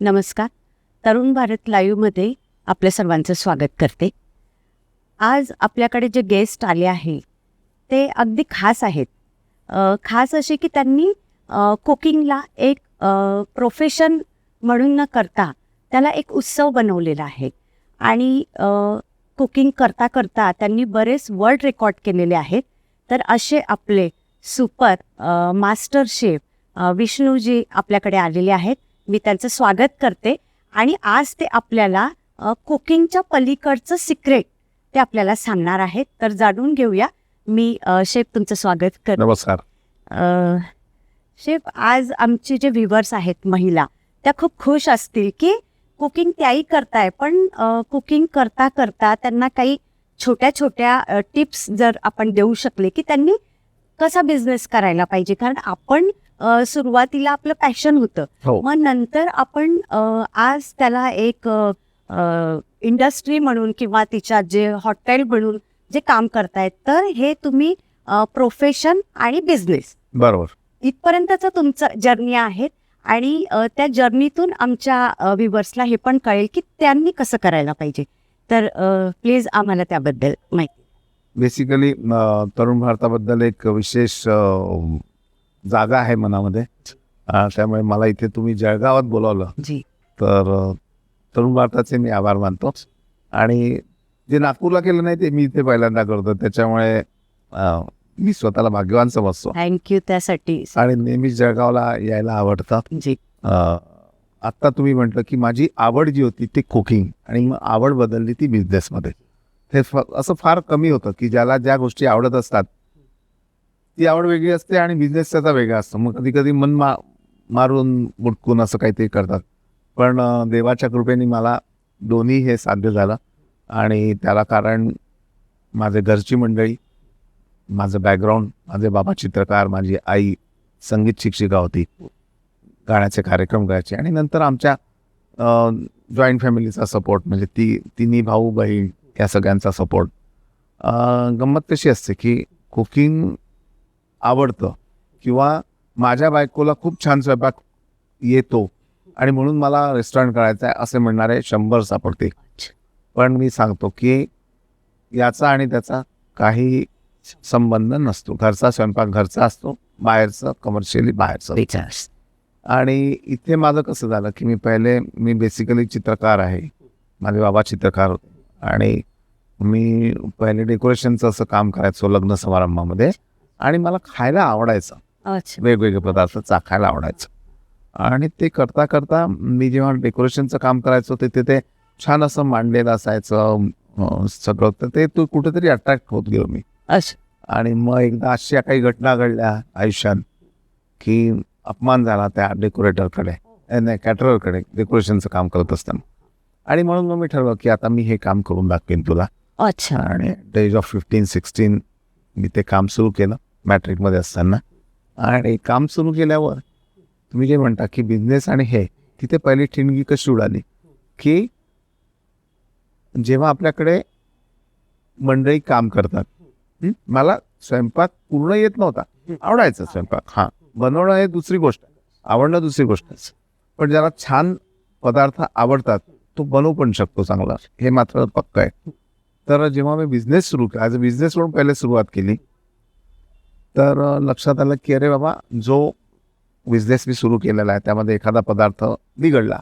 नमस्कार. तरुण भारत लाईव्हमध्ये आपल्या सर्वांचं स्वागत करते. आज आपल्याकडे जे गेस्ट आले आहे ते अगदी खास आहेत. खास असे की त्यांनी कुकिंगला एक प्रोफेशन म्हणून न करता त्याला एक उत्सव बनवलेला आहे. आणि कुकिंग करता करता त्यांनी बरेच वर्ल्ड रेकॉर्ड केलेले आहेत. तर असे आपले सुपर मास्टर शेफ विष्णूजी आपल्याकडे आलेले आहेत. मी त्यांचं स्वागत करते. आणि आज ते आपल्याला कुकिंगच्या पलीकडचं सिक्रेट ते आपल्याला सांगणार आहेत. तर जाणून घेऊया. मी शेफ तुमचं स्वागत कर नमस्कार. शेफ आज आमचे जे व्ह्युअर्स आहेत महिला त्या खूप खुश असतील की कुकिंग त्याही करताय. पण कुकिंग करता करता त्यांना काही छोट्या छोट्या टिप्स जर आपण देऊ शकले की त्यांनी कसा बिझनेस करायला पाहिजे? कारण आपण सुरुवातीला आपलं पॅशन होतं. हो. मग नंतर आपण आज त्याला एक इंडस्ट्री म्हणून किंवा तिच्या जे हॉटेल म्हणून जे काम करतायत तर हे तुम्ही प्रोफेशन आणि बिझनेस. बरोबर. इथपर्यंतचं तुमचं जर्नी आहे आणि त्या जर्नीतून आमच्या व्ह्युअर्सला हे पण कळेल की त्यांनी कसं करायला पाहिजे. तर प्लीज आम्हाला त्याबद्दल माहिती. बेसिकली तरुण भारताबद्दल एक विशेष जागा आहे मनामध्ये. त्यामुळे मला इथे तुम्ही जळगावात बोलावलं. जी. तर तरुण भारताचे मी आभार मानतो. आणि जे नागपूरला केलं नाही ते मी इथे पहिल्यांदा करतो. त्याच्यामुळे मी स्वतःला भाग्यवान समजतो. थँक्यू त्यासाठी. आणि नेहमीच जळगावला यायला आवडतं. जी. अ, आत्ता तुम्ही म्हटलं की माझी आवड जी होती ती कुकिंग. आणि मग आवड बदलली ती बिझनेसमध्ये हे असं फार कमी होतं की ज्याला ज्या गोष्टी आवडत असतात ती आवड वेगळी असते आणि बिझनेस त्याचा वेगळा असतो. मग कधी कधी मन मा मारून मुटकून असं काहीतरी करतात. पण देवाच्या कृपेने मला दोन्ही हे साध्य झालं आणि त्याला कारण माझे घरची मंडळी माझं बॅकग्राऊंड माझे बाबा चित्रकार माझी आई संगीत शिक्षिका होती. गाण्याचे कार्यक्रम करायचे आणि नंतर आमच्या जॉईंट फॅमिलीचा सपोर्ट म्हणजे ती तिन्ही भाऊ बहीण या सगळ्यांचा सपोर्ट गंमत कशी असते की कुकिंग आवडतं. किंवा माझ्या बायकोला खूप छान स्वयंपाक येतो आणि म्हणून मला रेस्टॉरंट करायचं आहे असे म्हणणारे शंभर सापडते. पण मी सांगतो की याचा आणि त्याचा काही संबंध नसतो. घरचा स्वयंपाक घरचा असतो बाहेरचं कमर्शियली बाहेरचं आणि इथे माझं कसं झालं की मी पहिले मी बेसिकली चित्रकार आहे. माझे बाबा चित्रकार होते. आणि मी पहिले डेकोरेशनचं असं काम करायचो लग्न समारंभामध्ये. आणि मला खायला आवडायचं. वेगवेगळे पदार्थ चाखायला आवडायचं. आणि ते करता करता मी जेव्हा डेकोरेशनचं काम करायचो तिथे ते छान असं मांडलेलं असायचं सगळं. तर ते तू कुठेतरी अट्रॅक्ट होत गेलो मी. अच्छा. आणि मग एकदा अशा काही घटना घडल्या आयुष्यात की अपमान झाला त्या डेकोरेटरकडे नाही कॅटररकडे डेकोरेशनचं काम करत असताना. आणि म्हणून मग मी ठरवलं की आता मी हे काम करून दाखवेन तुला. अच्छा. आणि एज ऑफ फिफ्टीन सिक्स्टीन मी ते काम सुरू केलं. मॅट्रिकमध्ये असताना. आणि काम सुरू केल्यावर तुम्ही जे म्हणता की बिझनेस आणि हे तिथे पहिली ठिणगी कशी उडाली? की जेव्हा आपल्याकडे मंडळी काम करतात मला स्वयंपाक पूर्ण येत नव्हता. आवडायचा स्वयंपाक हां. बनवणं हे दुसरी गोष्ट. आवडणं दुसरी गोष्ट. पण ज्याला छान पदार्थ आवडतात तो बनवू पण शकतो चांगला. हे मात्र पक्क आहे. तर जेव्हा मी बिझनेस सुरू केला ॲज अ बिझनेस म्हणून पहिले सुरुवात केली तर लक्षात आलं की अरे बाबा जो बिझनेस मी सुरू केलेला आहे त्यामध्ये एखादा पदार्थ बिघडला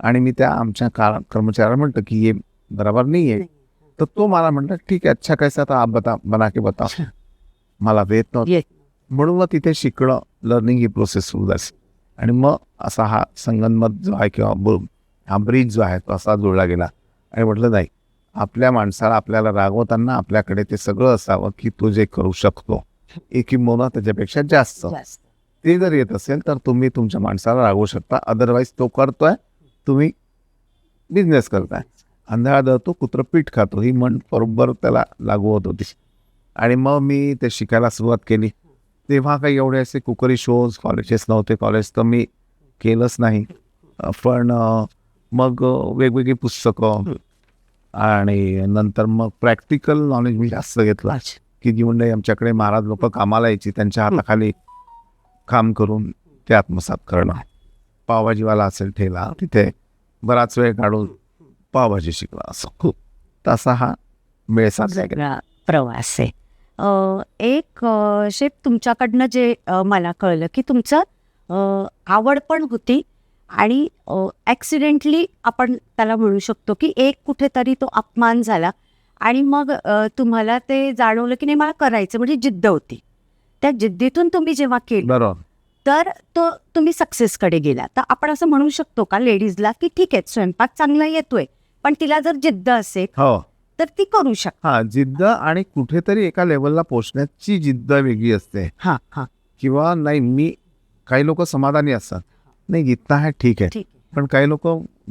आणि मी त्या आमच्या का कर्मचाऱ्याला म्हणतो की ये बरोबर नाही. आहे तर तो मला म्हणला ठीक आहे अच्छा कैसा था आप बता बना के बता मला येत नव्हतं. म्हणून मग तिथे शिकणं लर्निंग ही प्रोसेस सुरू झाली. आणि मग असा हा संगनमत जो आहे किंवा हा ब्रिज जो आहे तो असा जोडला गेला. आणि म्हटलं नाही आपल्या माणसाला आपल्याला रागवताना आपल्याकडे ते सगळं असावं की तो जे करू शकतो. एक किंबहुना त्याच्यापेक्षा जास्त. जास्त. ते जर येत असेल तर तुम्ही तुमच्या माणसाला रागवू शकता. अदरवाईज तो करतोय तुम्ही बिझनेस करताय. आंधळा दळतो कुत्र पीठ खातो ही म्हण बरोबर त्याला लागू होत. होती आणि मग मी ते शिकायला सुरुवात केली. तेव्हा काही एवढे असे कुकरी शोज कॉलेजेस नव्हते कॉलेज तर मी केलंच नाही. अ, पण अ, मग अ, वेगवेगळी पुस्तकं आणि नंतर मग प्रॅक्टिकल नॉलेज मी जास्त घेतलं. अच्छा. की जी मंडळी आमच्याकडे महाराज लोक कामाला यायची. त्यांच्या हाताखाली काम करून ते आत्मसात करणं. पावभाजीवाला असेल ठेला तिथे बराच वेळ काढून पावभाजी शिकला असं खूप. तसा हा मेळ साधला प्रवास आहे. एक शेफ तुमच्याकडनं जे मला कळलं की तुमचं आवड पण होती आणि ॲक्सिडेंटली आपण त्याला म्हणू शकतो की एक कुठेतरी तो अपमान झाला. आणि मग तुम्हाला ते जाणवलं की नाही मला करायचं म्हणजे जिद्द होती. त्या जिद्दीतून तुम्ही जेव्हा केलं बरोबर. तर तो तुम्ही सक्सेसकडे गेला. तर आपण असं म्हणू शकतो का लेडीजला की ठीक आहे स्वयंपाक चांगला येतोय पण तिला जर जिद्द असेल हो. तर ती करू शकते. हा जिद्द आणि कुठेतरी एका लेवलला पोहोचण्याची जिद्द वेगळी असते. हां हां. किंवा नाही मी काही लोक समाधानी असतात. नाही इथं आहे ठीक आहे. पण काही लोक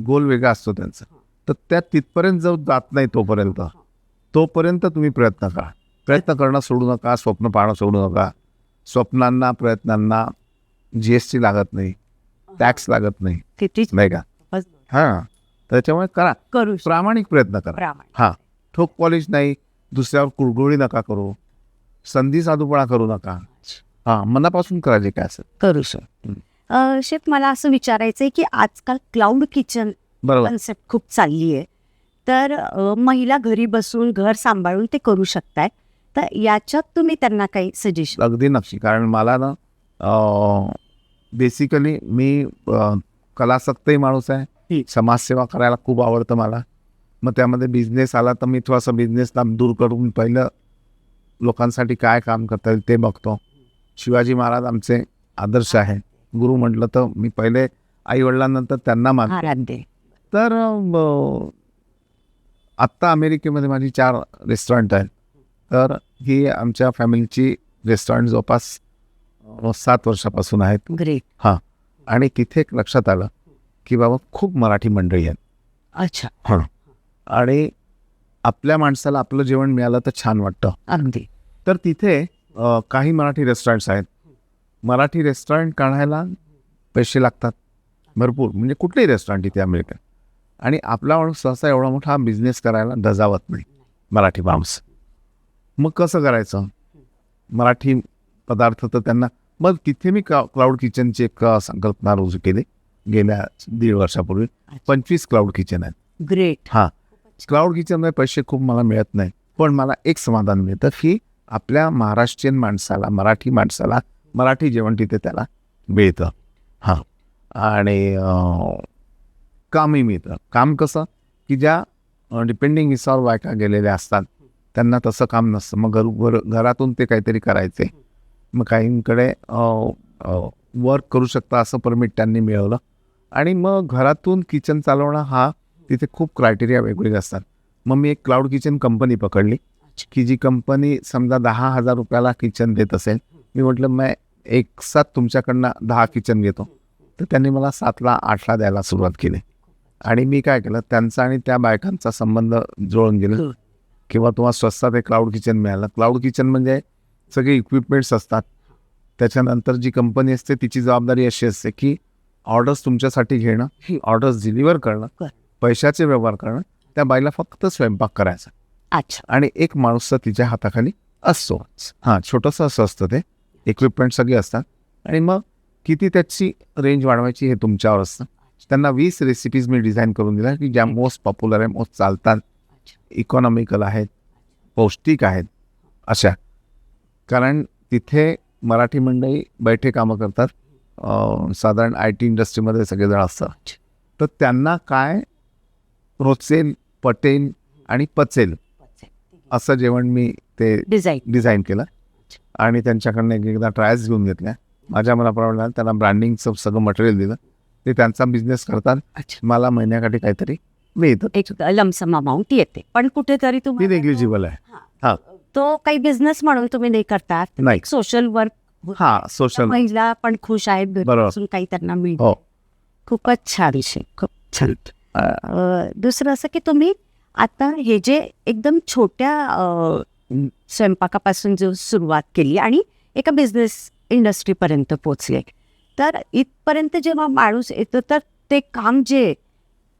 गोल वेगळा असतो त्यांचा. तर त्या तिथपर्यंत जो जात नाही तोपर्यंत. तोपर्यंत तुम्ही प्रयत्न करा. प्रयत्न करणं सोडू नका स्वप्न पाहणं सोडू नका. स्वप्नांना प्रयत्नांना जी एस टी लागत नाही. टॅक्स लागत नाही. नाही का? हां. त्याच्यामुळे करा. करू प्रामाणिक प्रयत्न करा. हां. ठोक पॉलिश नाही दुसऱ्यावर कुरगुळी नका करू. संधी साधूपणा करू नका. हां मनापासून करा जे काय असेल. करू अ, शेफ मला असं विचारायचं आहे की आजकाल क्लाउड किचन बरोबर. कन्सेप्ट खूप चालली आहे. तर महिला घरी बसून घर सांभाळून ते करू शकताय. तर याच्यात तुम्ही त्यांना काही सजेशन अगदी नक्की. कारण मला ना बेसिकली मी कलासक्तही माणूस आहे. समाजसेवा करायला खूप आवडतं मला. मग त्यामध्ये बिझनेस आला तर मी थोडासा बिझनेसला दूर करून पहिलं लोकांसाठी काय काम करता येईल ते बघतो. शिवाजी महाराज आमचे आदर्श आहे. गुरु म्हटलं तर मी पहिले आई वडिलांनंतर त्यांना मान आराध्य. तर आत्ता अमेरिकेमध्ये माझी चार रेस्टॉरंट आहेत. तर ही आमच्या फॅमिलीची रेस्टॉरंट जवळपास सात वर्षापासून आहेत. ग्रेट आणि तिथे एक लक्षात आलं की बाबा खूप मराठी मंडळी आहेत. अच्छा. आणि आपल्या माणसाला आपलं जेवण मिळालं तर छान वाटतं. अगदी. तर तिथे अ, काही मराठी रेस्टॉरंट्स आहेत. मराठी रेस्टॉरंट काढायला पैसे लागतात. भरपूर. म्हणजे कुठलेही रेस्टॉरंट इथे अमेरिकेत. आणि आपला माणूस सहसा एवढा मोठा बिझनेस करायला धजावत नाही. मराठी माणूस. मग कसं करायचं? मराठी पदार्थ तर त्यांना मग तिथे मी क्ला क्लाउड किचनची एक संकल्पना रुजू केली. गेल्या दीड वर्षापूर्वी. पंचवीस क्लाउड किचन आहेत. ग्रेट क्लाउड किचनमध्ये पैसे खूप मला मिळत नाही. पण मला एक समाधान मिळतं की आपल्या महाराष्ट्रीयन माणसाला मराठी माणसाला मराठी जेवण तिथे त्याला मिळतं. हां. आणि कामही मिळतं. काम कसं? की ज्या डिपेंडिंग विसावर बायका गेलेल्या असतात त्यांना तसं काम नसतं. मग घर घर घरातून ते काहीतरी करायचे. मग काहींकडे वर्क करू शकता असं परमिट त्यांनी मिळवलं. आणि मग घरातून किचन चालवणं हा तिथे खूप क्रायटेरिया वेगवेगळे असतात. मग मी एक क्लाउड किचन कंपनी पकडली की जी कंपनी समजा दहा हजार रुपयाला किचन देत असेल. मी म्हटलं मग एक साथ तुमच्याकडनं दहा किचन घेतो. तर त्यांनी मला सातला आठला द्यायला सुरुवात केली. आणि मी काय केलं त्यांचा आणि त्या बायकांचा संबंध जुळून गेला. किंवा तुम्हाला स्वस्तात एक क्लाउड किचन मिळालं. क्लाउड किचन म्हणजे सगळे इक्विपमेंट्स असतात. त्याच्यानंतर जी कंपनी असते तिची जबाबदारी अशी असते की ऑर्डर्स तुमच्यासाठी घेणं ऑर्डर्स डिलिव्हर करणं. पैशाचे व्यवहार करणं त्या बाईला फक्त स्वयंपाक करायचा. अच्छा. आणि एक माणूस तिच्या हाताखाली असतो हां छोटंसं असं असतं ते. इक्विपमेंट सगळे असतात. आणि मग किती त्याची रेंज वाढवायची हे तुमच्यावर असतं? त्यांना वीस रेसिपीज मी डिझाईन करून दिल्या की ज्या मोस्ट पॉप्युलर आहे मोस्ट चालतात इकॉनॉमिकल आहेत पौष्टिक आहेत अशा. कारण तिथे मराठी मंडळी बैठे कामं करतात. साधारण आय टी इंडस्ट्रीमध्ये सगळेजण असतात. तर त्यांना काय रोचेल पटेल आणि पचेल असं जेवण मी ते डिझाईन डिझाईन केलं. आणि त्यांच्याकडनं एक एकदा ट्रायल्स घेऊन घेतल्या. माझ्या मनाप्रमाणे त्यांना ब्रँडिंगचं सगळं मटेरियल दिलं. ते त्यांचा बिझनेस करतात. अच्छा. मला महिन्याकाठी काहीतरी मिळतं. एक लमसम अमाऊंट येते. पण कुठेतरी ती तुम्ही नेग्लिजिबल आहे तो काही बिझनेस म्हणून तुम्ही नाही करतात. नाही. सोशल वर्क हा सोशल महिला पण खुश आहेत. घरी बरोबर. बसून काही त्यांना मिळतं. हो. खूपच छान विषय. खूप छान. अं, दुसरं असं की तुम्ही आता हे जे एकदम छोट्या अं, स्वयंपाकापासून जो सुरुवात केली आणि एका बिझनेस इंडस्ट्रीपर्यंत पोचले तर इथपर्यंत जेव्हा माणूस येतो तर ते काम जे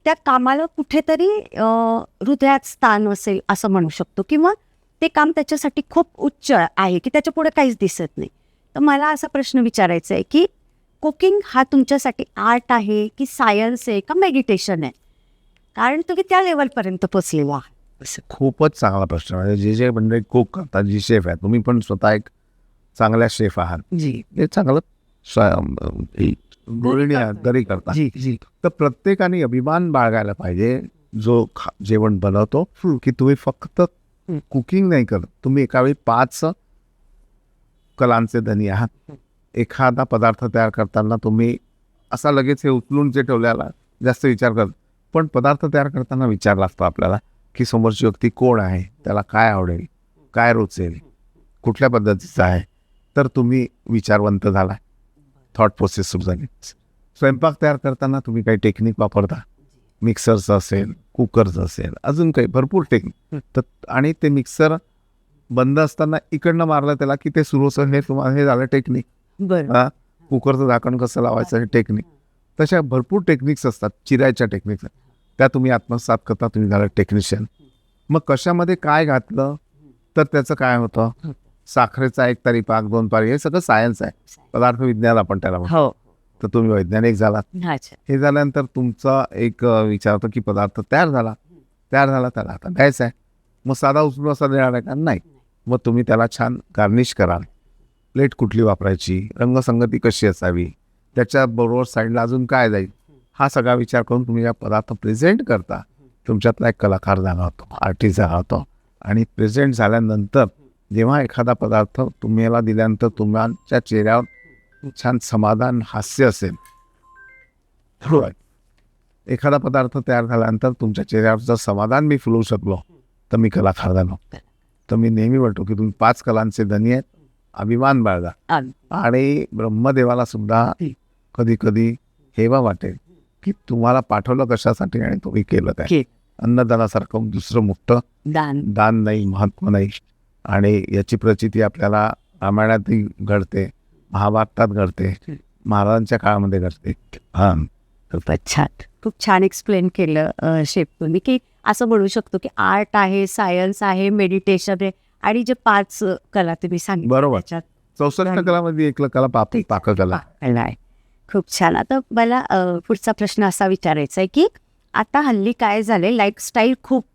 त्या कामाला कुठेतरी हृदयात स्थान असेल असं म्हणू शकतो. किंवा ते काम त्याच्यासाठी खूप उच्च आहे की त्याच्या पुढे काहीच दिसत नाही. तर मला असा प्रश्न विचारायचा आहे की कुकिंग हा तुमच्यासाठी आर्ट आहे की सायन्स आहे का मेडिटेशन आहे? कारण तुम्ही त्या लेवलपर्यंत पोचलेला आहात खूपच चांगला प्रश्न आहे. जे जे मंडळी कुक करतात जी शेफ आहे तुम्ही पण स्वतः एक चांगल्या शेफ आहात. जी. हे चांगलं घरी करता तर प्रत्येकाने अभिमान बाळगायला पाहिजे. जो खा जेवण बनवतो की तुम्ही फक्त. कुकिंग नाही करत. तुम्ही एका वेळी पाच कलांचे धनी आहात. एखादा पदार्थ तयार करताना तुम्ही असा लगेच हे उचलून जे ठेवल्याला जास्त विचार करत. पण पदार्थ तयार करताना विचार लागतो आपल्याला की समोरची व्यक्ती कोण आहे? त्याला काय आवडेल? काय रुचेल? कुठल्या पद्धतीचं आहे? तर तुम्ही विचारवंत झाला. थॉट प्रोसेस सुरू झाली. स्वयंपाक तयार करताना तुम्ही काही टेक्निक वापरता. मिक्सरचं असेल कुकरचं असेल अजून काही भरपूर टेक्निक तर आणि ते मिक्सर बंद असताना इकडनं मारलं त्याला की ते सुरू असं हे तुम्हाला हे झालं टेक्निक हा? कुकरचं झाकण कसं लावायचं हे टेक्निक तशा भरपूर टेक्निक्स असतात चिरायच्या टेक्निक्स त्या तुम्ही आत्मसात करता तुम्ही झालं टेक्निशियन मग कशामध्ये काय घातलं तर त्याचं काय होतं? साखरेचा एक तरी पाक दोन पारी हे सगळं सायन्स आहे. पदार्थ विज्ञान आपण त्याला म्हणतो. हो. तर तुम्ही वैज्ञानिक झालात. अच्छा. हे झाल्यानंतर तुमचा एक अ, विचार होतो की पदार्थ तयार झाला. तयार झाला त्याला आता द्यायचा आहे. मग साधा उचलून असा देणार आहे का? नाही. मग तुम्ही त्याला छान गार्निश कराल. प्लेट कुठली वापरायची? रंगसंगती कशी असावी? त्याच्याबरोबर साईडला अजून काय जाईल? हा सगळा विचार करून तुम्ही या पदार्थ प्रेझेंट करता. तुमच्यातला एक कलाकार झाला होतो आर्टिस्ट झाला होतो. आणि प्रेझेंट झाल्यानंतर जेव्हा एखादा पदार्थ तुम्हाला दिल्यानंतर तुमच्या चेहऱ्यावर छान समाधान हास्य असेल. होय. एखादा पदार्थ तयार झाल्यानंतर तुमच्या चेहऱ्यावर जर समाधान मी फुलवू शकलो तर मी कलाकार झालो. तर मी नेहमी म्हणतो की तुम्ही पाच कलांचे धनी आहेत अभिमान बाळगा. आणि ब्रह्मदेवाला सुद्धा कधी कधी हेवा वाटेल की तुम्हाला पाठवलं कशासाठी आणि तुम्ही केलं काय. अन्नदानासारखं दुसरं मोठं दान. दान नाही महत्त्व नाही. आणि याची प्रचिती आपल्याला रामायणातही घडते महाभारतात घडते महाराजांच्या काळामध्ये घडते. हा. खूपच छान. खूप छान एक्सप्लेन केलं शेफ तुम्ही की असं म्हणू शकतो की आर्ट आहे सायन्स आहे मेडिटेशन आहे आणि जे पाच कला तुम्ही सांगितलं बरोबर. चौसष्ट कलामध्ये एक कला पाप. पाककला. कला आहे. खूप छान. आता मला पुढचा प्रश्न असा विचारायचा आहे की आता हल्ली काय झालंय लाईफस्टाईल खूप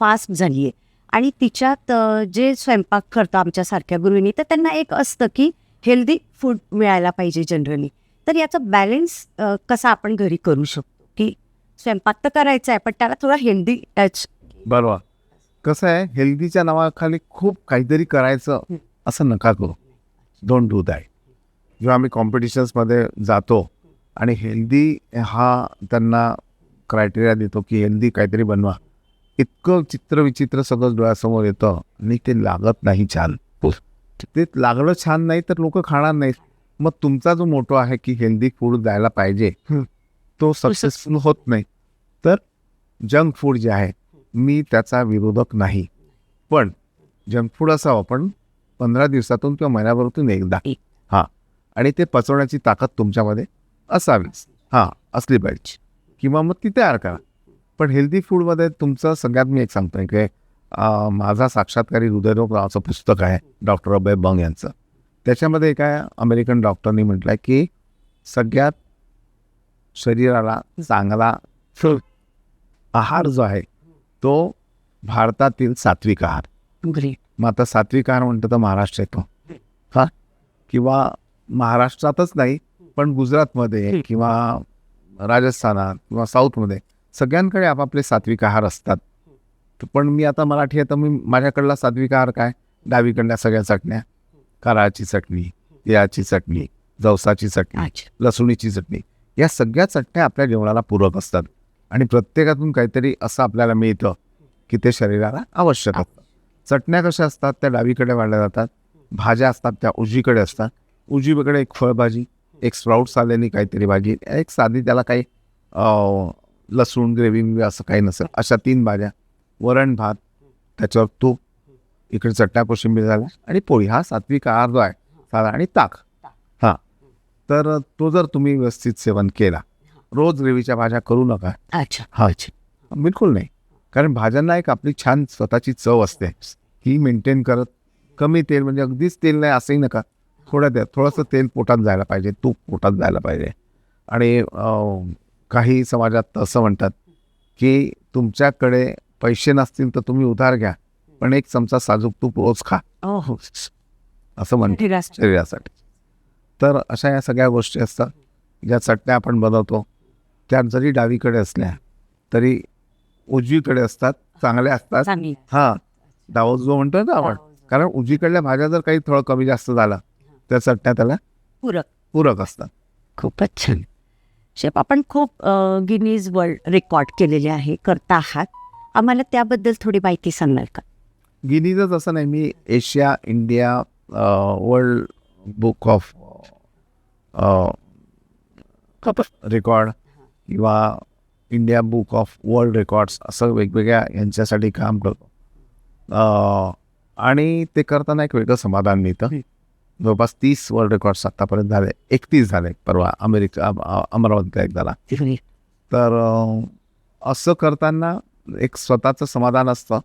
फास्ट झाली आहे आणि तिच्यात जे स्वयंपाक करतो आमच्यासारख्या गृहिणी तर त्यांना एक असतं की हेल्दी फूड मिळायला पाहिजे जनरली तर याचा बॅलेन्स कसा आपण घरी करू शकतो? की स्वयंपाक तर करायचा आहे पण त्याला थोडा हेल्दी टच बरोबर. कसं आहे हेल्दीच्या नावाखाली खूप काहीतरी करायचं. असं नका करू. डोंट डू दॅट जेव्हा आम्ही कॉम्पिटिशन्समध्ये जातो आणि हेल्दी हा त्यांना क्रायटेरिया देतो की हेल्दी काहीतरी बनवा इतकं चित्रविचित्र सगळं डोळ्यासमोर येतं आणि ते लागत नाही छान. ते लागलं छान नाही तर लोक खाणार नाहीत. मग तुमचा जो मोठो आहे की हेल्दी फूड द्यायला पाहिजे. तो सक्सेसफुल होत नाही. तर जंक फूड जे आहे मी त्याचा विरोधक नाही. पण जंक फूड असावं पण पंधरा दिवसातून किंवा महिन्याभरातून एकदा. एक. हां. आणि ते पचवण्याची ताकद तुमच्यामध्ये असावीच. हां असली पाहिजे. किंवा मग ती तयार करा. पण हेल्दी फूडमध्ये तुमचं सगळ्यात मी एक सांगतोय की अं, माझा साक्षात्कारी हृदयरोग नावाचं पुस्तक आहे डॉक्टर अभय बंग यांचं. त्याच्यामध्ये एका अमेरिकन डॉक्टरनी म्हटलं आहे की सगळ्यात शरीराला चांगला आहार जो आहे तो भारतातील सात्विक आहार. मग आता सात्विक आहार म्हणतो तर महाराष्ट्र येतो. हा? किंवा महाराष्ट्रातच नाही पण गुजरातमध्ये. किंवा राजस्थानात किंवा साऊथमध्ये सगळ्यांकडे आपापले सात्विक आहार असतात. पण मी आता मराठी आहे तर मी माझ्याकडला सात्विक आहार काय? डावीकडल्या सगळ्या चटण्या. कारळाची चटणी तिळाची चटणी जवसाची चटणी लसुणीची चटणी या सगळ्या चटण्या आपल्या जेवणाला पूरक असतात. आणि प्रत्येकातून काहीतरी असं आपल्याला मिळतं की ते शरीराला आवश्यक असतं. चटण्या कशा असतात? त्या डावीकडे वाढल्या जातात. भाज्या असतात त्या उजवीकडे असतात. उजवीकडे एक फळभाजी एक स्प्राउट्स आलेली काहीतरी भाजी एक साधी त्याला काही लसूण ग्रेव्ही असं काही नसेल. अशा तीन भाज्या वरण भात त्याच्यावर तूप इकडे चटण्या कोशिंबीर झाल्या आणि पोळी. हा सात्विक आहार जो आहे साधा आणि ताक. हां. तर तो जर तुम्ही व्यवस्थित सेवन केला रोज ग्रेव्हीच्या भाज्या करू नका. अच्छा. हा. बिलकुल नाही. कारण भाज्यांना एक आपली छान स्वतःची चव असते. ही मेंटेन करत कमी तेल म्हणजे अगदीच तेल नाही असंही नका. थोड्या त्या थोडंसं तेल पोटात जायला पाहिजे तूप पोटात जायला पाहिजे. आणि काही समाजात असं म्हणतात की तुमच्याकडे पैसे नसतील तर तुम्ही उधार घ्या पण एक चमचा साजूक तूप रोज खा. हो हो. असं म्हणतात. शरीरासाठी. तर अशा या सगळ्या गोष्टी असतात. ज्या चटण्या आपण बनवतो त्या जरी डावीकडे असल्या तरी उजवीकडे असतात चांगल्या असतात. हा. डावस जो म्हणतोय ना आपण. कारण उजवीकडल्या भाज्या जर काही थोडं कमी जास्त झालं त्या चटण्या त्याला पूरक. पूरक असतात. खूपच छान. शेफ आपण खूप गिनीज वर्ल्ड रेकॉर्ड केलेले आहे करता आहात. आम्हाला त्याबद्दल थोडी माहिती सांगणार का? गिनीजच असं नाही मी Asia India world book of record किंवा India book of world records असं वेगवेगळ्या यांच्यासाठी काम करतो. आणि ते करताना एक वेगळं समाधान मिळतं. जवळपास तीस वर्ल्ड रेकॉर्ड्स आत्तापर्यंत झाले. एकतीस झाले परवा अमेरिका अम- अ- अमरावतीला एक झाला. तर अं, असं करताना एक स्वतःचं समाधान असतं.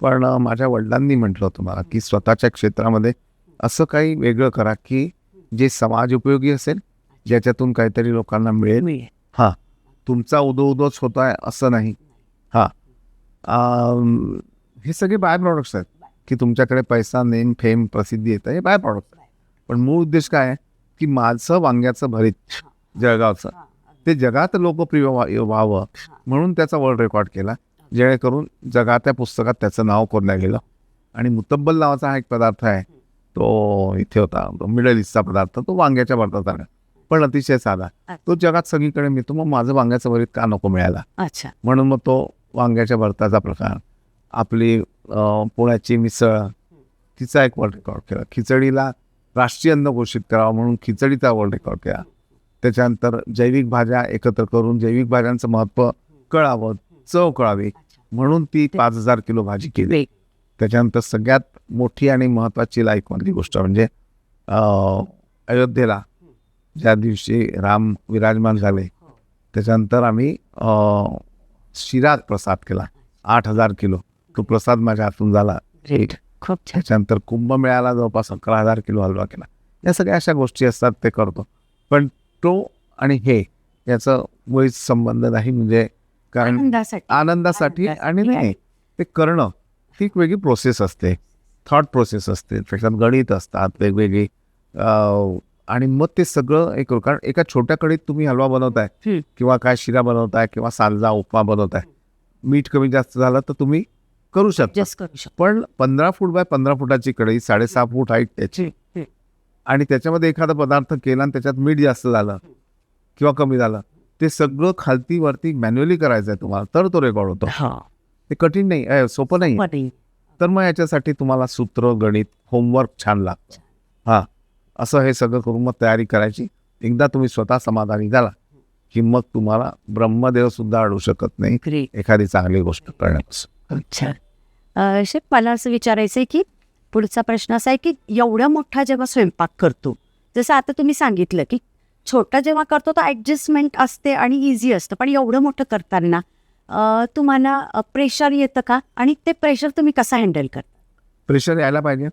पण माझ्या वडिलांनी म्हटलं होतं मला की स्वतःच्या क्षेत्रामध्ये असं काही वेगळं करा की जे समाज उपयोगी असेल ज्याच्यातून काहीतरी लोकांना मिळेल. तुमचा उदो उदोच होत आहे असं नाही. हां. हे सगळे बाय प्रॉडक्ट्स आहेत. की तुमच्याकडे पैसा नेम फेम प्रसिद्धी येतं हे बाय प्रॉडक्ट पण मूळ उद्देश काय आहे? की माझं वांग्याचं भरीत जळगावचं. ते जगात लोकप्रिय व्हा- व्हावं म्हणून त्याचा वर्ल्ड रेकॉर्ड केला. जेणेकरून जगातल्या पुस्तकात त्याचं नाव कोरलं गेलं. आणि मुतब्बल नावाचा हा एक पदार्थ आहे. तो इथे होता. तो मिडल ईस्टचा पदार्थ. तो वांग्याच्या भरतात आला पण अतिशय साधा. तो जगात सगळीकडे मिळतो. मग माझं वांग्याचं भरीत का नको मिळायला? अच्छा. म्हणून मग तो वांग्याच्या भरताचा प्रकार. आपली पुण्याची मिसळ. तिचा एक वर्ल्ड रेकॉर्ड केला. खिचडीला राष्ट्रीय अन्न घोषित करावं म्हणून खिचडीचा वर्ल्ड रेकॉर्ड केला त्याच्यानंतर जैविक भाज्या एकत्र करून जैविक भाज्यांचं महत्त्व कळावं चव कळावी म्हणून ती पाच हजार किलो भाजी केली. त्याच्यानंतर सगळ्यात मोठी आणि महत्त्वाची लाईकमधली गोष्ट म्हणजे अयोध्येला ज्या दिवशी राम विराजमान झाले त्याच्यानंतर आम्ही अं, शिरा प्रसाद केला. आठ हजार किलो. तो प्रसाद माझ्या हातून झाला. खूप त्याच्यानंतर कुंभमेळ्याला जवळपास अकरा हजार किलो हलवा केला. या सगळ्या अशा गोष्टी असतात ते करतो. पण तो आणि हे याचं मुळीच संबंध नाही म्हणजे कारण आनंदासाठी. आणि नाही ते करणं ही एक वेगळी प्रोसेस असते. थॉट प्रोसेस असते. त्याच्यात गणित असतात वेगवेगळी आणि मग ते सगळं एक कारण एका छोट्या कडीत तुम्ही हलवा बनवताय. किंवा काय शिरा बनवताय किंवा सांजा उपमा बनवताय. मीठ कमी जास्त झालं तर तुम्ही करू शकता. जस्ट करू शकतो. पण पंधरा फूट बाय पंधरा फुटाची कढई साडेसहा फूट हाईट त्याची. आणि त्याच्यामध्ये एखादा पदार्थ केला आणि त्याच्यात मीठ जास्त झालं किंवा कमी झालं ते सगळं खालती वरती मॅन्युअली करायचं आहे तुम्हाला. तर तो रेकॉर्ड होतो. हा. ते कठीण नाही अं, सोपं नाही. तर मग याच्यासाठी तुम्हाला सूत्र गणित होमवर्क छान लागतं. हां. असं हे सगळं करून मग तयारी करायची. एकदा तुम्ही स्वतः समाधानी झाला की मग तुम्हाला ब्रह्मदेव सुद्धा अडू शकत नाही. एखादी चांगली गोष्ट करण्यापासून. खूप छान. अ, शेफ मला असं विचारायचं आहे की पुढचा प्रश्न असा आहे की एवढा मोठा जेव्हा स्वयंपाक करतो जसं आता तुम्ही सांगितलं की छोटा जेव्हा करतो तर ॲडजस्टमेंट असते आणि इझी असतं पण एवढं मोठं करताना तुम्हाला प्रेशर येतं का? आणि ते प्रेशर तुम्ही कसा हँडल करता? प्रेशर यायला पाहिजे.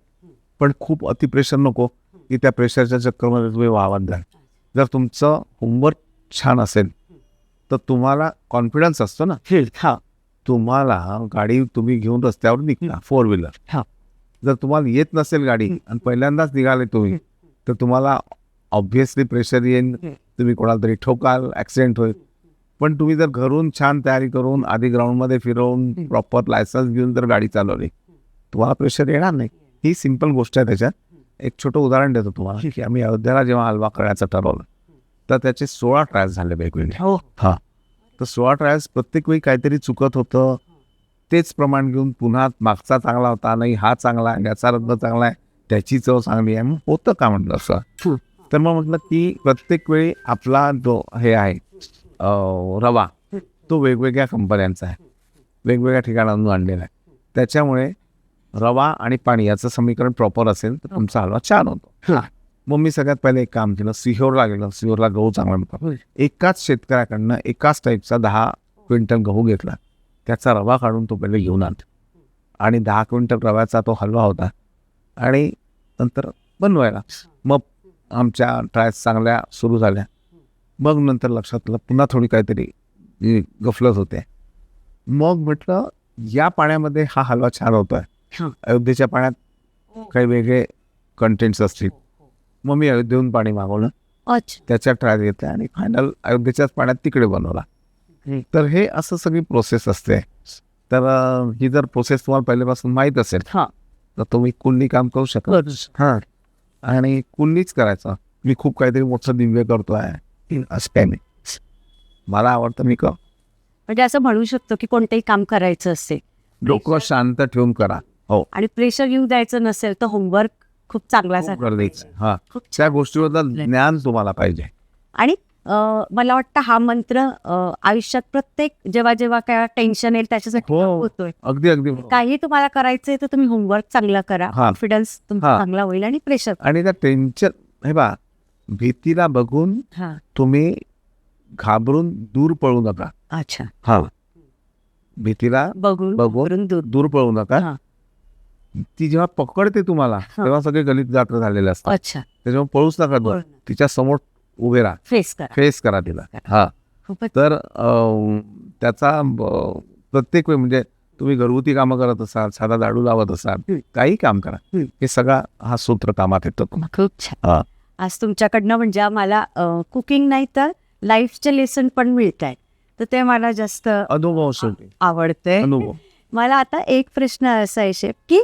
पण खूप अति प्रेशर नको की त्या प्रेशरच्या चक्करमध्ये तुम्ही वाहत जाल जर तुमचं होमवर्क छान असेल तर तुम्हाला कॉन्फिडन्स असतो ना. हा. तुम्हाला गाडी तुम्ही घेऊन रस्त्यावर निघता फोर व्हीलर हा. जर तुम्हाला येत नसेल गाडी आणि पहिल्यांदाच निघाले तुम्ही तर तुम्हाला ऑब्व्हियसली प्रेशर येईल. तुम्ही कोणाला तरी ठोकाल ॲक्सिडेंट होईल. पण तुम्ही जर घरून छान तयारी करून आधी ग्राउंडमध्ये फिरवून. प्रॉपर लायसन्स घेऊन जर गाडी चालवली तुम्हाला प्रेशर येणार नाही. ही सिंपल गोष्ट आहे त्याच्यात. एक छोटं उदाहरण देतो तुम्हाला की आम्ही अयोध्येला जेव्हा हलवा करण्याचं ठरवलं तर त्याचे सोळा ट्रायल्स झाले वेगवेगळे. हो. तर सोळा ट्रायल्स प्रत्येक वेळी काहीतरी चुकत होतं. तेच प्रमाण घेऊन पुन्हा मागचा चांगला होता नाही हा चांगला आहे याचा रंग चांगला आहे त्याची चव चांगली आहे मग होतं का म्हटलं असं. तर मग म्हटलं की प्रत्येक वेळी आपला जो हे आहे रवा तो वेगवेगळ्या कंपन्यांचा आहे. वेगवेगळ्या ठिकाणांहून आणलेला आहे. त्याच्यामुळे रवा आणि पाणी याचं समीकरण प्रॉपर असेल तर तुमचा हलवा छान होतो. हा. मग मी सगळ्यात पहिले एक काम केलं सिहोरला गेलं. सिहोरला गहू चांगला मिळतो. एकाच शेतकऱ्याकडनं एकाच टाईपचा दहा क्विंटल गहू घेतला. त्याचा रवा काढून तो पहिले घेऊन आणला आणि दहा क्विंटल रव्याचा तो हलवा होता. आणि नंतर बनवायला. मग आमच्या ट्रायल्स चांगल्या सुरू झाल्या. मग नंतर लक्षात आलं पुन्हा थोडी काहीतरी गफलत होते. मग म्हटलं या पाण्यामध्ये हा हलवा छान होतोय. अयोध्येच्या पाण्यात काही वेगळे कंटेंट्स असतील. मग मी अयोध्येहून पाणी मागवलं. अच्छा. त्याच्या ट्रायल घेतल्या आणि फायनल अयोध्येच्याच पाण्यात तिकडे बनवला. तर हे असं सगळी प्रोसेस असते. तर ही जर प्रोसेस तुम्हाला पहिल्यापासून माहीत असेल हा. तर तुम्ही कुल्ली काम करू शकता हां. आणि कुल्लीच करायचं मी खूप काहीतरी मोठं दिव्य करतोय असं काही नाही. मला आवडतं मी कर म्हणजे असं म्हणू शकतो की कोणतंही काम करायचं असेल. डोकं शांत ठेवून करा. हो. आणि प्रेशर येऊ द्यायचं नसेल तर होमवर्क खूप चांगला खूप गरजेचं. हा. त्या गोष्टीबद्दल ज्ञान तुम्हाला पाहिजे. आणि मला वाटतं हा मंत्र आयुष्यात प्रत्येक जेव्हा जेव्हा काय टेन्शन येईल त्याच्यासाठी हो. होतोय. अगदी अगदी. काही तुम्हाला करायचंय तर तुम्ही होमवर्क चांगला करा. कॉन्फिडन्स तुमचा. चांगला होईल आणि प्रेशर आणि त्या टेन्शन हे बा भीतीला बघून तुम्ही घाबरून दूर पळू नका. अच्छा. हा. भीतीला बघून बघून दूर. पळू नका. ती जेव्हा पकडते तुम्हाला तेव्हा सगळे गलित गात्र झालेले असतात. अच्छा. त्याच्यामुळे पळूच नका दूर तिच्या समोर उभे राहा. फेस करा. फेस करा तिला. हा. खूपच तर अं, त्याचा प्रत्येक वेळ म्हणजे तुम्ही घरगुती कामं करत असाल साधा दाडू लावत असाल. काही काम करा. हम्म. हे सगळा हा सूत्र कामात येतो तुम्हाला. खूप छान. आज तुमच्याकडनं म्हणजे आम्हाला कुकिंग नाही तर लाईफचे लेसन पण मिळत आहे तर ते मला जास्त अनुभव शेवटी. आवडतंय. अनुभव. मला आता एक प्रश्न असा आहे शेफ की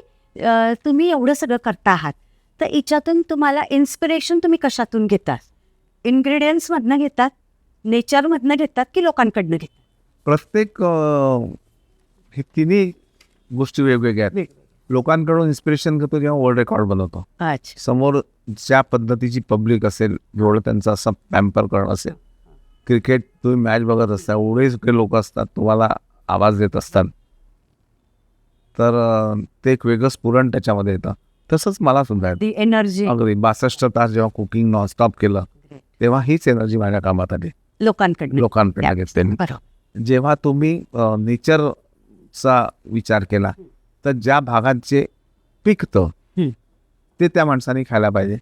तुम्ही एवढं सगळं करता आहात तर याच्यातून तुम्हाला इन्स्पिरेशन तुम्ही कशातून घेतात? इन्ग्रेडियंट्समधनं घेतात नेचरमधनं घेतात की लोकांकडनं घेतात? प्रत्येक हे तिन्ही गोष्टी वेगवेगळ्या आहेत. लोकांकडून इन्स्पिरेशन घेतो जेव्हा वर्ल्ड रेकॉर्ड बनवतो. समोर ज्या पद्धतीची पब्लिक असेल जेवढं त्यांचं असं पॅम्पर करणं असेल क्रिकेट तुम्ही मॅच बघत असता एवढे सगळे लोक असतात तुम्हाला आवाज देत असतात. तर ते एक वेगळं स्फुरण त्याच्यामध्ये येतं. तसंच मला सुद्धा दी एनर्जी अगदी बासष्ट तास जेव्हा कुकिंग नॉनस्टॉप केलं तेव्हा हीच एनर्जी माझ्या कामात आली. लोकांकडनं. लोकांकडे बरोबर. जेव्हा तुम्ही नेचरचा विचार केला तर ज्या भागात जे पिकतं. ते त्या माणसाने खायला पाहिजे.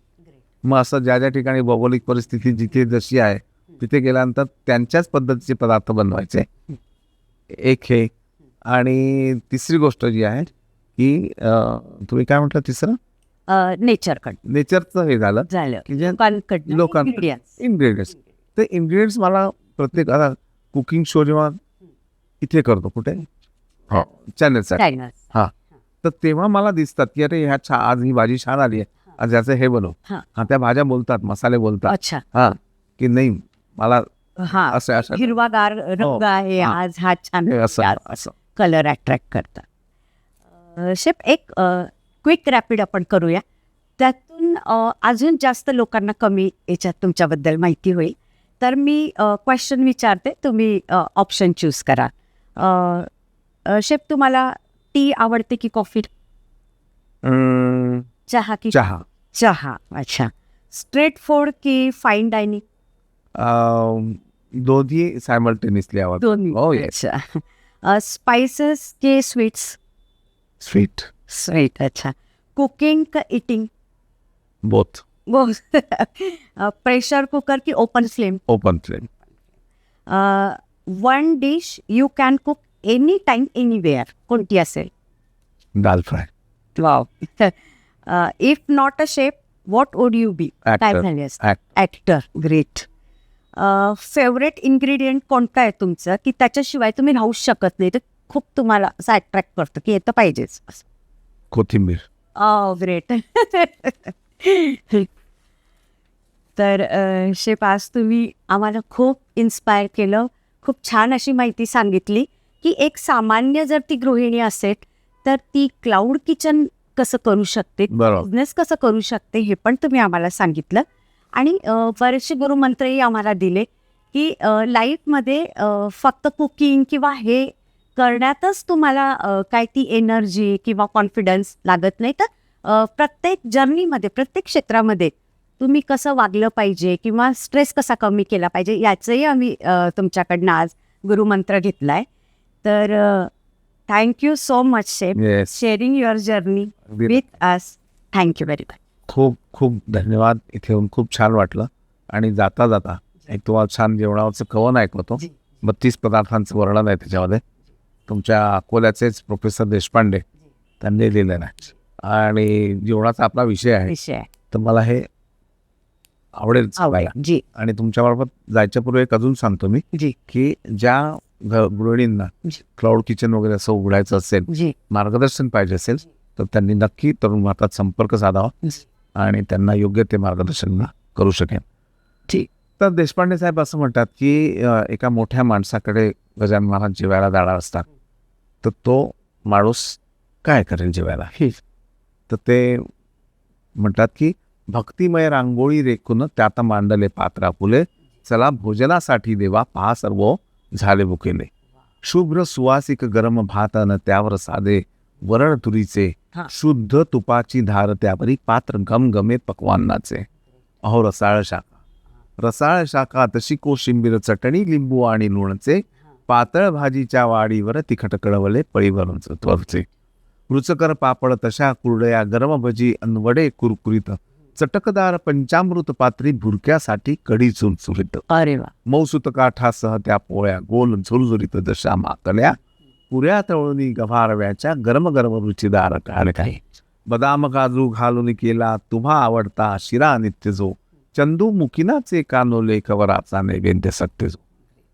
मग असं ज्या ज्या ठिकाणी भौगोलिक परिस्थिती जिथे जशी आहे तिथे गेल्यानंतर त्यांच्याच पद्धतीचे पदार्थ बनवायचे. एक हे आणि तिसरी गोष्ट जी आहे की तुम्ही काय म्हटलं तिसरं? नेचरकडनं नेचरचं हे झालं की जे. इन्ग्रेडियंट्स ते इन्ग्रेडियंट्स मला प्रत्येक आता कुकिंग शो जेव्हा इथे करतो कुठे? चॅनलसाठी China. तर तेव्हा मला दिसतात की अरे ह्या छा आज ही भाजी छान आली आहे. आज याचं हे बनव. हा. हा त्या भाज्या बोलतात मसाले बोलतात. अच्छा. हा. की नाही मला हा. असं असं. हिरवागार रंग आहे हा. आज हा छान हे असं असं. कलर अट्रॅक्ट करतात. शेफ एक क्विक रॅपिड आपण करूया. त्यातून अजून जास्त लोकांना कमी याच्यात तुमच्याबद्दल माहिती होईल. तर मी क्वेश्चन विचारते तुम्ही ऑप्शन चूज करा. शेफ तुम्हाला टी आवडते की कॉफी चहा की चहा. चहा अच्छा. स्ट्रेट फूड की फाईन डायनिंग दोन्ही सायमल्टेनियसली आवडतात दोन्ही Oh. अच्छा. स्पाइसेस की स्वीट्स स्वीट स्वीट अच्छा. कुकिंग का इटिंग बोथ प्रेशर कुकर की open flame open flame one dish you can cook any time anywhere कोणती असेल? Dal fry wow if not a chef what would you be काय. झाले Act. Actor great favourite ingredient कोणतं आहे तुमचं? की त्याच्याशिवाय तुम्ही राहूच शकत नाही. तर खूप तुम्हाला असं अट्रॅक्ट करतं की येतं पाहिजेच. कोथिंबीर. ग्रेट तर शेफ आज तुम्ही आम्हाला खूप इन्स्पायर केलं. खूप छान अशी माहिती सांगितली की एक सामान्य जर ती गृहिणी असेल तर ती क्लाउड किचन कसं करू शकते? बिझनेस कसं करू शकते? हे पण तुम्ही आम्हाला सांगितलं. आणि बरेचसे गुरुमंत्रही आम्हाला दिले की लाईफमध्ये फक्त कुकिंग किंवा हे करण्यातच तुम्हाला काय ती एनर्जी किंवा कॉन्फिडन्स लागत नाही. तर प्रत्येक जर्नीमध्ये प्रत्येक क्षेत्रामध्ये तुम्ही कसं वागलं पाहिजे किंवा स्ट्रेस कसा कमी केला पाहिजे याचंही आम्ही तुमच्याकडनं आज गुरुमंत्र घेतला आहे तर thank you so much chef. Sharing your journey with us. Thank you very much. खूप खूप धन्यवाद. इथे येऊन खूप छान वाटलं. आणि जाता जाता एक तुम्हाला छान जेवणावरचं कवन ऐकवतो. बत्तीस पदार्थांचं वर्णन आहे त्याच्यामध्ये. तुमच्या अकोल्याचेच प्रोफेसर देशपांडे त्यांनी लिहिलेलं आहे. आणि जेवणाचा आपला विषय आहे. तर मला हे आवडेल जी. आणि तुमच्यामार्फत जायच्या पूर्वी एक अजून सांगतो मी जी. की ज्या गृहिणींना. क्लाउड किचन वगैरे असं उघडायचं असेल मार्गदर्शन पाहिजे असेल तर त्यांनी नक्की तरुण भारतात संपर्क साधावा. आणि त्यांना योग्य ते मार्गदर्शन करू शकेल ठीक. तर देशपांडे साहेब असं म्हणतात की एका मोठ्या माणसाकडे गजानन महाराज जेवायला जाणार असतात. तर तो माणूस काय करेल जेवायला? तर ते म्हणतात की भक्तिमय रांगोळी रेखून त्यात मांडले पात्रा फुले चला भोजनासाठी देवा पहा सर्व झाले बुकेले शुभ्र सुवासिक गरम भात अन त्यावर साधे वरण तुरीचे. शुद्ध तुपाची धार त्यावरी पात्र गमगमे पक्वान्नाचे. अहो रसाळ शाखा. रसाळ शाखा तशी कोशिंबीर चटणी लिंबू आणि लोणचे पातळ भाजीच्या वाडीवर तिखट कळवले पळीवरून त्वरचे रुचकर पापड तशा कुरडया गरम भजी अन वडे कुरकुरीत. चटकदार पंचामृत पात्री भुरक्यासाठी कडी चुरचुरीत अरे वा. मौसूत काठासह त्या पोळ्या गोल झुरझुरीत जशा माकल्या पुऱ्या तळूनी गव्हारव्याच्या गरम गरम रुचीदार काळ आहे बदाम काजू घालून केला तुम्हा आवडता शिरा नित्य जो. चंदू मुकिनाचे कानोले कवराचा नैवेद्य सत्य जो.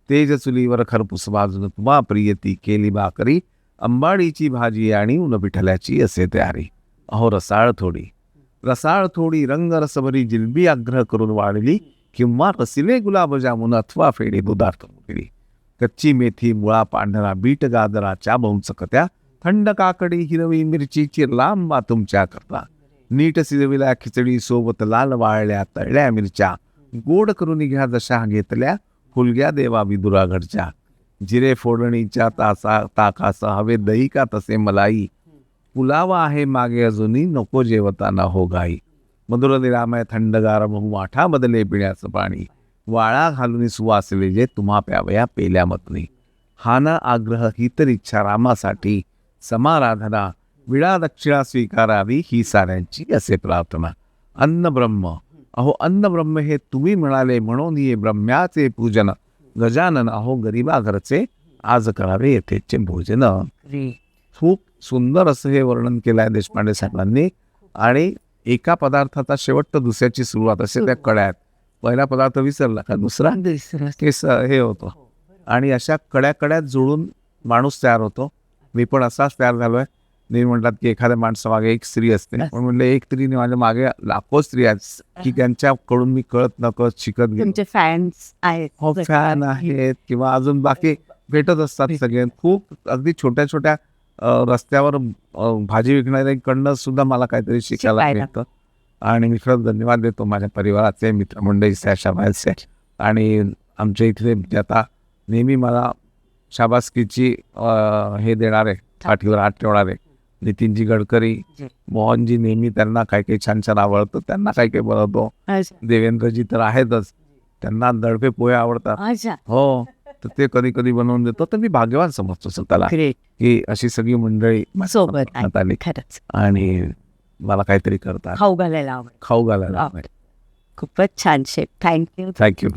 तेज चुलीवर खरपूस बाजून तुम्हा प्रियती केली भाकरी. अंबाडीची भाजी आणि उन पिठल्याची असे तयारी. अहो रसाळ थोडी. रसाळ थोडी रंग रसभरी जिलबी आग्रह करून वाढली. किंवा रसिले गुलाबजामुन अथवा फेडी दुधार्थ केली कच्ची मेथी मुळा पांढरा बीट गाजराच्या सकत्या थंड काकडी हिरवी मिरचीची लांबा तुमच्या करता. नीट शिजविल्या खिचडी सोबत लाल वाळल्या तळल्या मिरच्या. गोड करून घ्या जशा घेतल्या फुलग्या देवा विदुराघडच्या जिरे फोडणीच्या तासा ताकास हवे दही का तसे मलाई. पुलावा आहे मागे अजूनही नको जेवताना हो गाई. मधुर निरामय थंडगार बहु वाठा बदले पिण्याचं पाणी. वाळा घालून सुवासले जे तुम्हा प्यावया पेल्या मतनी हा ना आग्रह ही तर इच्छा रामासाठी. समाराधना विडा दक्षिणा स्वीकारावी ही साऱ्यांची असे प्रार्थना. अन्न ब्रह्म अहो अन्न ब्रह्म हे तुम्ही म्हणाले म्हणून ये ब्रह्म्याचे पूजन गजानन अहो गरिबा घरचे आज करावे येथेचे भोजन. खूप सुंदर असं हे वर्णन केलं आहे देशपांडे साहेबांनी. आणि एका पदार्थाचा शेवट तर दुसऱ्याची सुरुवात असे त्या कड्या आहेत पहिला पदार्थ विसरला का दुसरा? दुसरं हे स हे होतं आणि अशा कड्या कड्यात जोडून माणूस तयार होतो. मी पण असाच तयार झालोय. नेहमी म्हणतात की एखाद्या माणसामागे एक स्त्री असते. पण म्हणलं एक स्त्रीने माझ्या मागे लाखो स्त्री आहेत की त्यांच्याकडून मी कळत नकळत शिकत गेलो. तुमचे फॅन्स आहेत. हो फॅन आहेत किंवा अजून बाकी भेटत असतात सगळे. खूप अगदी छोट्या छोट्या रस्त्यावर भाजी विकणाऱ्यांकडनं सुद्धा मला काहीतरी शिकायला शिकायला. मिळतं. आणि मी खरंच धन्यवाद देतो माझ्या परिवाराचे मित्रमंडळी शाबासचे. आणि आमच्या इथले जे आता नेहमी मला शाबासकीची हे देणारे पाठीवर हात ठेवणारे नितीनजी गडकरी. मोहनजी नेहमी त्यांना काही काही छान छान आवडतं त्यांना काही काही बनवतो देवेंद्रजी तर आहेतच. त्यांना दडपे पोहे आवडतात. हो तर ते कधी कधी बनवून देतो. तर मी भाग्यवान समजतो स्वतःला की अशी सगळी मंडळी सोबत आली. आणि मला काहीतरी करतात खाऊ घालायला आवड खाऊ घालायला आवड खूपच छान शेफ. थँक्यू. थँक्यू.